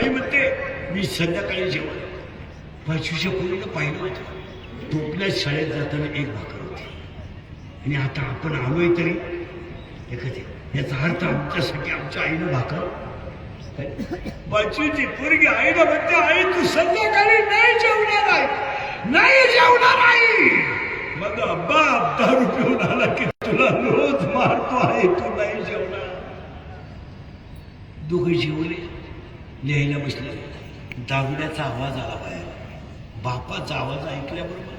आई म्हणते मी संध्याकाळी जेवण. पाचवीच्या पूर्वीनं पाहिलं होतं टोपल्या शाळेत जाताना एक भाकर होती. आणि आता आपण आलोय तरी एकच याचा अर्थ आमच्यासाठी आमच्या आईनं भाकर. पाचवीची पोरगी आईनं म्हणते आई तू संध्याकाळी नाही जेवणार आहे. नाही जेवणार आई. मग अब्बा दारू पिऊन आला की तुला रोज मारतो आहे तू नाही जेवणार. दोघे जेवले. लिहायला बसले. दागड्याचा आवाज आला बाहेर. बापाचा आवाज ऐकल्याबरोबर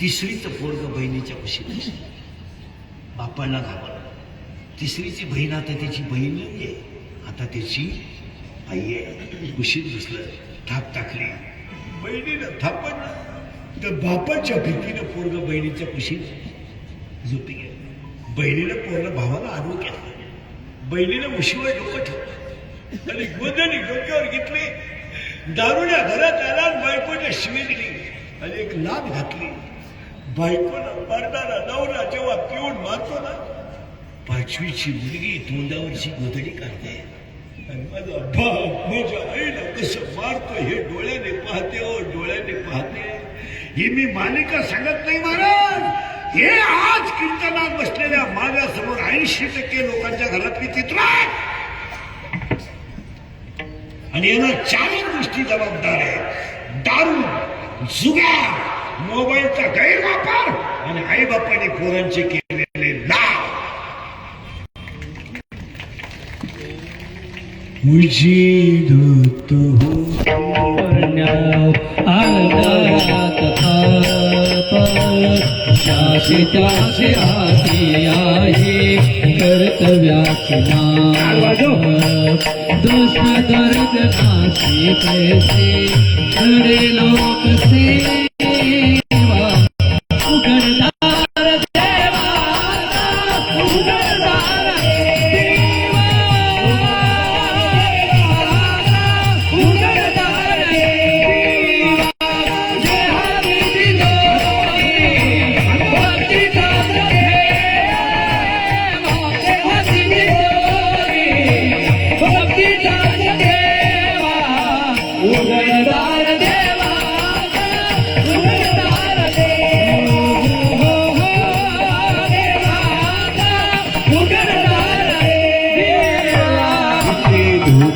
तिसरीचं पोरग बहिणीच्या कुशी बसलं. बापाला तिसरीची बहीण आता त्याची बहीण नाही आहे आता त्याची आई आहे. कुशीत बसलं. थाप टाकली. बहिणीनं थापडलं तर बापाच्या भीतीनं पोरग बहिणीच्या कुशीत झोपी गेलं. बहिणीनं पोरलं भावाला आडवं केलं. बहिणीनं उशिवाय डोकं ठेवलं. आणि गोदनी डोक्यावर घेतली. दारुड्या घरात आला बायकोच्या शिवी दिली आणि एक लाभ घातली. बायकोला मारणारा नवरा जेव्हा पिऊन मारतो ना पाचवीची मुलगी तोंडावरची गोदडी काढते. आणि माझा बाप माझ्या आईला कसं मारतो हे डोळ्याने पाहते हो डोळ्याने पाहते. हे मी मालिका सांगत नाही महाराज. हे आज कीर्तनात बसलेल्या माझ्यासमोर ऐंशी टक्के लोकांच्या घरातली चित्र आणि यांना चारही गोष्टी जबाबदार आहे दारू जुगार मोबाईलचा गैरवापर आणि आईबापाने पोरांचे केलेले लाभ उजीड तो शासिताचे हाती आहे कर्तव्याचे दोष दर्द नाशी पैसे खरे लोक सेवा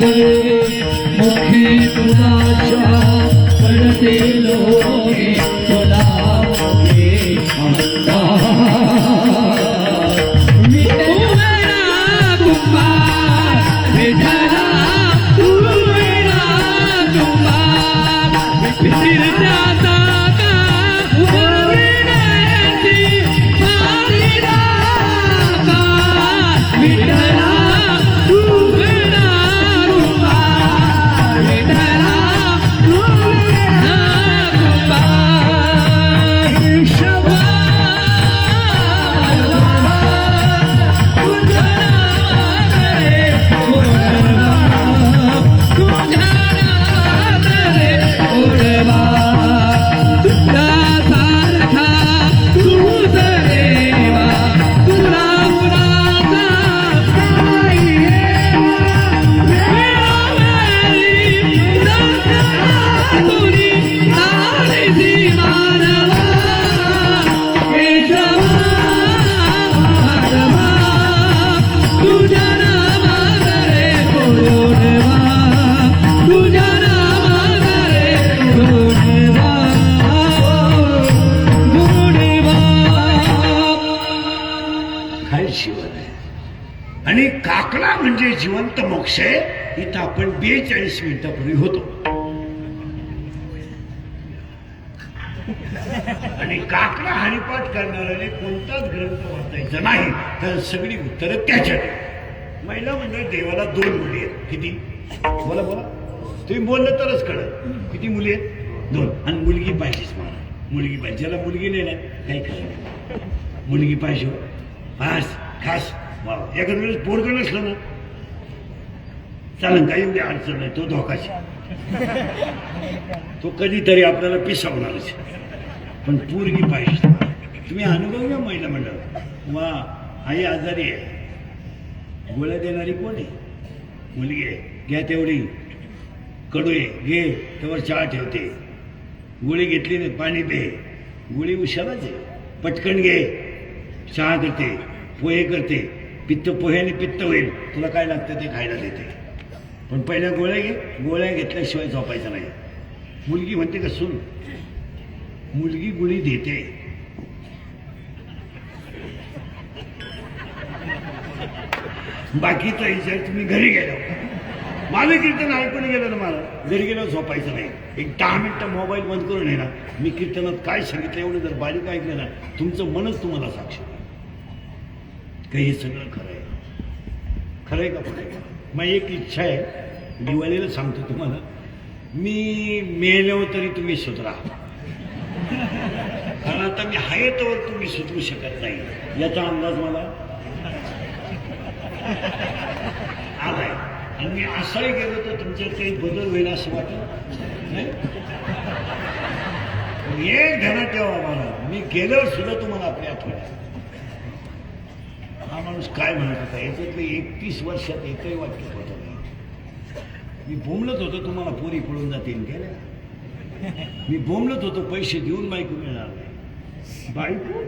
मुखी तुझाच्या पडते लोके म्हणजे जिवंत मोक्ष आहे. इथं आपण बेचाळीस मिनिटापूर्वी होतो. आणि काकडा हरिपाठ करणाऱ्याने कोणताच ग्रंथ वाचायचा नाही. तर सगळी उत्तरं त्याच्यात महिला मंडळ देवाला दोन मुली आहेत. किती? बोला बोला. तुम्ही बोललं तरच कळत किती मुली आहेत? दोन. आणि मुलगी पाहिजेच मला. मुलगी पाहिजे. ज्याला मुलगी नाही ना काही कळत मुलगी पाहिजे हो. खास खास. मला एखाद्या वेळेस पोरग नसलं ना. चालेल काही एवढी अडचण नाही. तो धोकाशी तो कधीतरी आपल्याला पिसावणारच पण पोरगी पाहिजे. तुम्ही अनुभव घ्या महिला मंडळ वा आई आजारी आहे. गोळ्या देणारी कोण आहे? मुलगी आहे. घ्या तेवढी. कडू आहे. घे. तेव्हा चहा ठेवते. गोळी घेतली नाही पाणी पे गोळी हुशारच आहे. पटकन घे. चहा करते पोहे करते. पित्त पोह्याने पित्त होईल तुला काय लागतं ते खायला देते. पण पहिल्या गोळ्या घे गोळ्या घेतल्याशिवाय झोपायचं नाही. मुलगी म्हणते का सुन मुलगी गुळी देते. बाकीचा विचार तुम्ही घरी गेलो. माझं कीर्तन ऐकून गेलं ना मला घरी गेलो झोपायचं नाही. एक दहा मिनटं मोबाईल बंद करून येणार मी कीर्तनात काय सांगितलं एवढं जर बारीक ऐकलं ना तुमचं मनच तुम्हाला साक्ष. काही हे सगळं खरं आहे. खरं आहे का खरं आहे? माझी एक इच्छा आहे. दिवाळीला सांगतो तुम्हाला. मी मेलो तरी तुम्ही सुधरा. कारण आता मी आहे तर तुम्ही सुधरू शकत नाही. याचा अंदाज मला आलाय आणि मी असंही गेलो तर तुमच्यात काही बदल होईल असं वाटत नाही? एक ध्यानात ठेवा मला. मी गेल्यावर सुद्धा तुम्हाला आपली आठवड्यात माणूस काय म्हणत होता? याच्यातले एकतीस वर्षात एकही वाक्य होतं नाही. मी बोंबलत होतो तुम्हाला पोरी पळून जातील गेल्या. मी बोंबलत होतो पैसे देऊन बायको मिळणार नाही. बायको?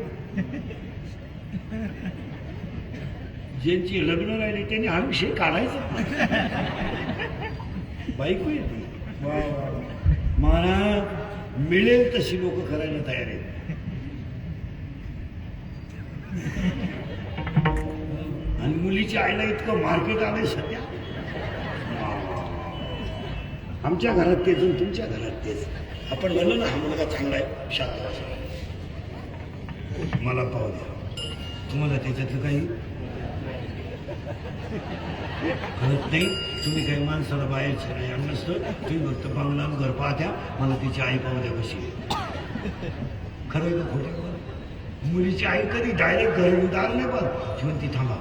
ज्यांची लग्न राहिली त्यांनी हा विषय काढायचा. बायको येते. महाराज मिळेल तशी लोक करायला तयार आहेत. आणि मुलीच्या आईला इतकं मार्केट आलंय सध्या? आमच्या घरात तेच आणि तुमच्या घरात तेच. आपण म्हणलो ना हा मुलगा चांगला आहे शांत मला पाहू द्या. तुम्हाला त्याच्यातलं काही? कळत नाही तुम्ही काही माणसाला बाहेर नाही आणलं नसतं तुम्ही फक्त बंगला घर पाहत्या मला तिची आई पाहू द्या कशी खरं आहे का खोटं? मुलीची आई कधी डायरेक्ट घरी उदार नाही पण ती म्हणती थांबा.